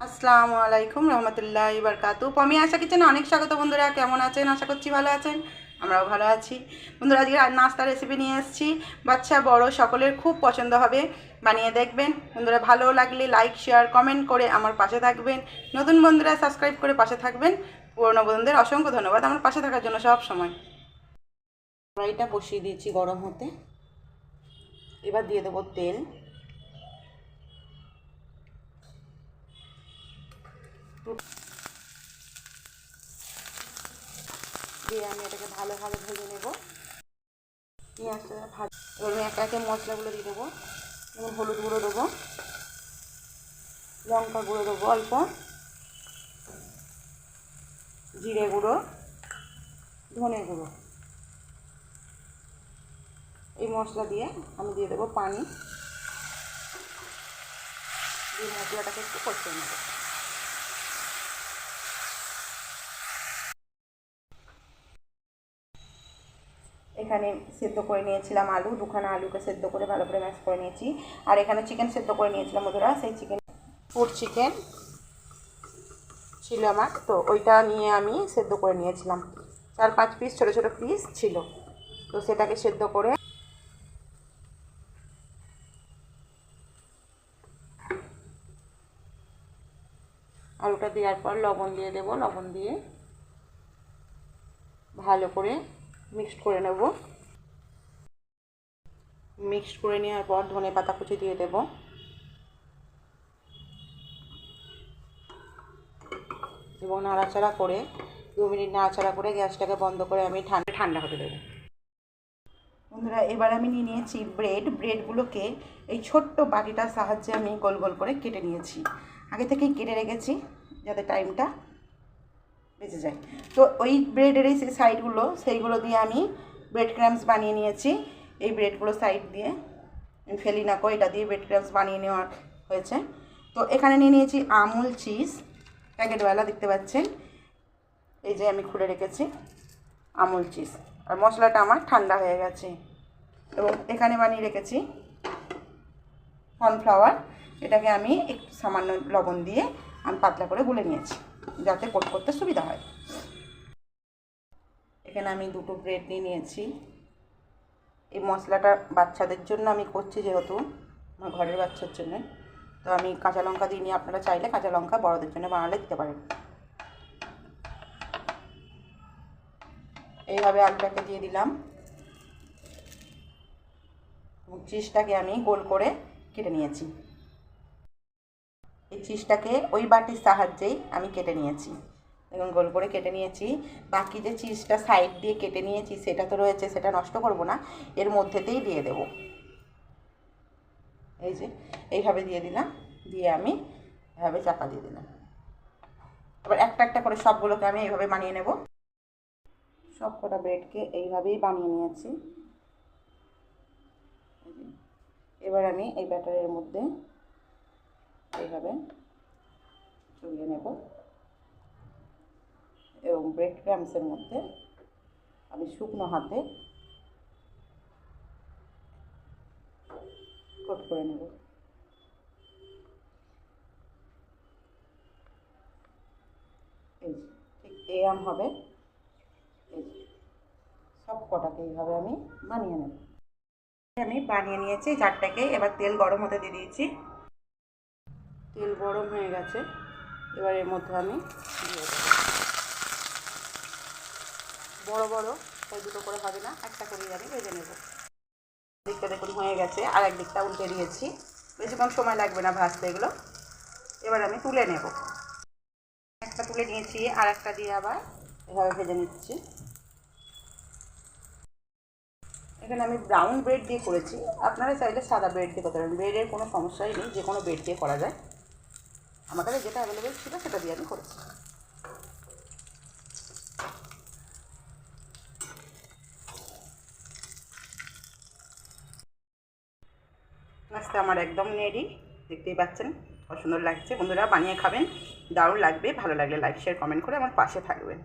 আসসালামু আলাইকুম রহমতুল্লাহ বারকাতু আমি আশা কিচেনে অনেক স্বাগত বন্ধুরা, কেমন আছেন? আশা করছি ভালো আছেন। আমরাও ভালো আছি। বন্ধুরা, আজকে নাস্তা রেসিপি নিয়ে এসেছি। বাচ্চা, বড় সকলের খুব পছন্দ হবে। বানিয়ে দেখবেন। বন্ধুরা, ভালো লাগলে লাইক শেয়ার কমেন্ট করে আমার পাশে থাকবেন। নতুন বন্ধুরা সাবস্ক্রাইব করে পাশে থাকবেন। পুরনো বন্ধুদের অসংখ্য ধন্যবাদ আমার পাশে থাকার জন্য সব সময়। কড়াইটা বসিয়ে দিয়েছি গরম হতে। এবার দিয়ে দেবো তেল। দিয়ে আমি এটাকে ভালোভাবে ভেজে নেব। পেঁয়াজটা ভাজ এবার আমি একে একে মশলাগুলো দিয়ে দেবো। যেমন হলুদ গুঁড়ো দেবো। লঙ্কা গুঁড়ো দেবো অল্প। জিরে গুঁড়ো। ধনে গুঁড়ো। এই মশলা দিয়ে আমি দিয়ে দেবো পানি। দিয়ে মশলাটাকে একটু কষিয়ে নেব। এখানে সেদ্ধ করে নিয়েছিলাম আলু, দুখানা আলুকে সেদ্ধ করে ভালো করে ম্যাশ করে নিয়েছি। আর এখানে চিকেন সেদ্ধ করে নিয়েছিলাম বন্ধুরা, সেই চিকেন ফুড চিকেন ছিল আমার। তো ওইটা নিয়ে আমি সেদ্ধ করে নিয়েছিলাম। চার পাঁচ পিস ছোটো ছোটো পিস ছিল। তো সেটাকে সেদ্ধ করে আলুটা দেওয়ার পর লবণ দিয়ে দেবো। লবণ দিয়ে ভালো করে মিক্সড করে নেব। মিক্সড করে নেওয়ার পর ধনে পাতা কুচি দিয়ে দেব। এবং নাড়াচাড়া করে, দু মিনিট নাড়াচাড়া করে গ্যাসটাকে বন্ধ করে আমি ঠান্ডা ঠান্ডা হতে দেবো। বন্ধুরা, এবার আমি নিয়ে নিয়েছি ব্রেড। ব্রেডগুলোকে এই ছোট্ট বাটিটার সাহায্যে আমি গোল গোল করে কেটে নিয়েছি। আগে থেকেই কেটে রেখেছি, যাতে টাইমটা বেঁচে যায়। তো ওই ব্রেডের এই সাইডগুলো সেইগুলো দিয়ে আমি ব্রেড ক্রামস বানিয়ে নিয়েছি। এই ব্রেডগুলো সাইড দিয়ে আমি ফেলি না এটা দিয়ে ব্রেড ক্রামস বানিয়ে নেওয়া হয়েছে। তো এখানে নিয়ে নিয়েছি আমুল চিজ প্যাকেটওয়ালা দেখতে পাচ্ছেন। এই যে আমি খুলে রেখেছি আমুল চিজ আর মশলাটা আমার ঠান্ডা হয়ে গেছে। এবং এখানে বানিয়ে রেখেছি কর্নফ্লাওয়ার এটাকে আমি একটু সামান্য লবণ দিয়ে আমি পাতলা করে গুলে নিয়েছি। যাতে কোট করতে সুবিধা হয়। এখানে আমি দুটো ব্রেড নিয়ে নিয়েছি। এই মশলাটা বাচ্চাদের জন্য আমি করছি যেহেতু, আমার ঘরের বাচ্চার জন্য। তো আমি কাঁচা লঙ্কা দিইনি, আপনারা চাইলে কাঁচা লঙ্কা বড়দের জন্য বানালে দিতে পারেন। এইভাবে আলুটাকে দিয়ে দিলাম। চিজটাকে আমি গোল করে কেটে নিয়েছি। চিজটাকে ওই বাটির সাহায্যেই আমি কেটে নিয়েছি। এবং গোল করে কেটে নিয়েছি। বাকি যে চিজটা সাইড দিয়ে কেটে নিয়েছি, সেটা তো রয়েছে, সেটা নষ্ট করব না। এর মধ্যেতেই দিয়ে দেব। এই যে, এইভাবে দিয়ে দিলাম। দিয়ে আমি এভাবে চাপা দিয়ে দিলাম। এবার একটা একটা করে সবগুলোকে আমি এইভাবে বানিয়ে নেব। সব কটা ব্রেডকে এইভাবেই বানিয়ে নিয়েছি। এবার আমি এই ব্যাটারের মধ্যে এইভাবে চুলিয়ে নেব। এবং ব্রেড ক্রামসের মধ্যে আমি শুকনো হাতে কোট করে নেব। এই ঠিক এরম হবে। এই সব কটাকে এইভাবে আমি বানিয়ে নেব। আমি বানিয়ে নিয়েছি চারটাকে এবার তেল গরম হতে দিয়ে দিয়েছি। তেল গরম হয়ে গেছে। এবার এর মধ্যে আমি দিয়ে দেবো। বড় বড় ওই দুটো করে হবে না, একটা করেই আমি ভেজে নেব। দিকটা দেখুন হয়ে গেছে, আর এক দিকটা উল্টে দিয়েছি। বেশিক্ষণ সময় লাগবে না ভাজতে এগুলো। এবার আমি তুলে নেব। একটা তুলে নিয়েছি, আর একটা দিয়ে আবার এভাবে ভেজে নিচ্ছি। এখানে আমি ব্রাউন ব্রেড দিয়ে করেছি। আপনারা চাইলে সাদা ব্রেড দিয়ে করতে পারেন। ব্রেডের কোনো সমস্যাই নেই, যে কোনো ব্রেড দিয়ে করা যায়। আমার কাছে যেটা অ্যাভেলেবেল ছিল সেটা দিয়ে আমি করেছি। নাস্তা আমার একদম রেডি দেখতেই পাচ্ছেন অসুন্দর সুন্দর লাগছে। বন্ধুরা বানিয়ে খাবেন, দারুণ লাগবে, ভালো লাগলে লাইক শেয়ার কমেন্ট করে আমার পাশে থাকবেন।